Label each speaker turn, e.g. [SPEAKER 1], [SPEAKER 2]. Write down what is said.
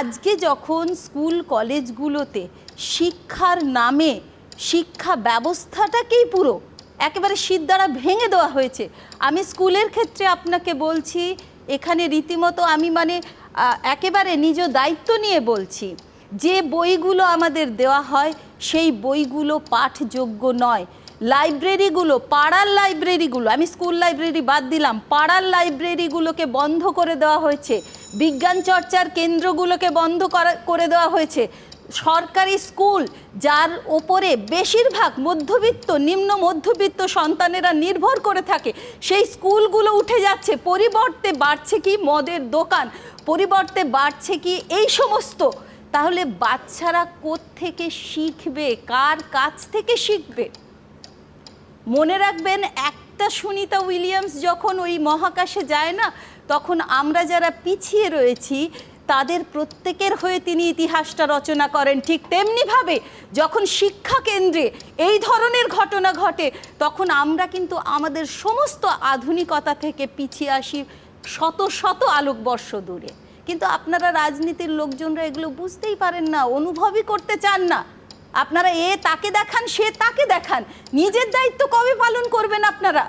[SPEAKER 1] আজকে যখন স্কুল কলেজগুলোতে শিক্ষার নামে শিক্ষা ব্যবস্থাটাকেই পুরো একেবারে শীত দ্বারা ভেঙে দেওয়া হয়েছে, আমি স্কুলের ক্ষেত্রে আপনাকে বলছি, এখানে রীতিমতো আমি মানে একেবারে নিজ দায়িত্ব নিয়ে বলছি, যে বইগুলো আমাদের দেওয়া হয় সেই বইগুলো পাঠযোগ্য নয়। লাইব্রেরিগুলো, পাড়ার লাইব্রেরিগুলো, আমি স্কুল লাইব্রেরি বাদ দিলাম, পাড়ার লাইব্রেরিগুলোকে বন্ধ করে দেওয়া হয়েছে। বিজ্ঞান চর্চার কেন্দ্রগুলোকে বন্ধ করা- করে দেওয়া হয়েছে। সরকারি স্কুল, যার ওপরে বেশিরভাগ মধ্যবিত্ত, নিম্ন মধ্যবিত্ত সন্তানেরা নির্ভর করে থাকে, সেই স্কুলগুলো উঠে যাচ্ছে। পরিবর্তে বাড়ছে কি মদের দোকান? পরিবর্তে বাড়ছে কি এই সমস্ত? তাহলে বাচ্চারা থেকে শিখবে? কার কাছ থেকে শিখবে? মনে রাখবেন, একটা সুনিতা উইলিয়ামস যখন ওই মহাকাশে যায় না, তখন আমরা যারা পিছিয়ে রয়েছি, তাদের প্রত্যেকের হয়ে তিনি ইতিহাসটা রচনা করেন। ঠিক তেমনিভাবে যখন শিক্ষা কেন্দ্রে এই ধরনের ঘটনা ঘটে, তখন আমরা কিন্তু আমাদের সমস্ত আধুনিকতা থেকে পিছিয়ে আসি শত শত আলোকবর্ষ দূরে। কিন্তু আপনারা রাজনীতির লোকজনরা এগুলো বুঝতেই পারেন না, অনুভবই করতে চান না। আপনারা এ তাকে দেখান সে তাকে দেখান। নিজের দায়িত্ব কবে পালন করবেন আপনারা?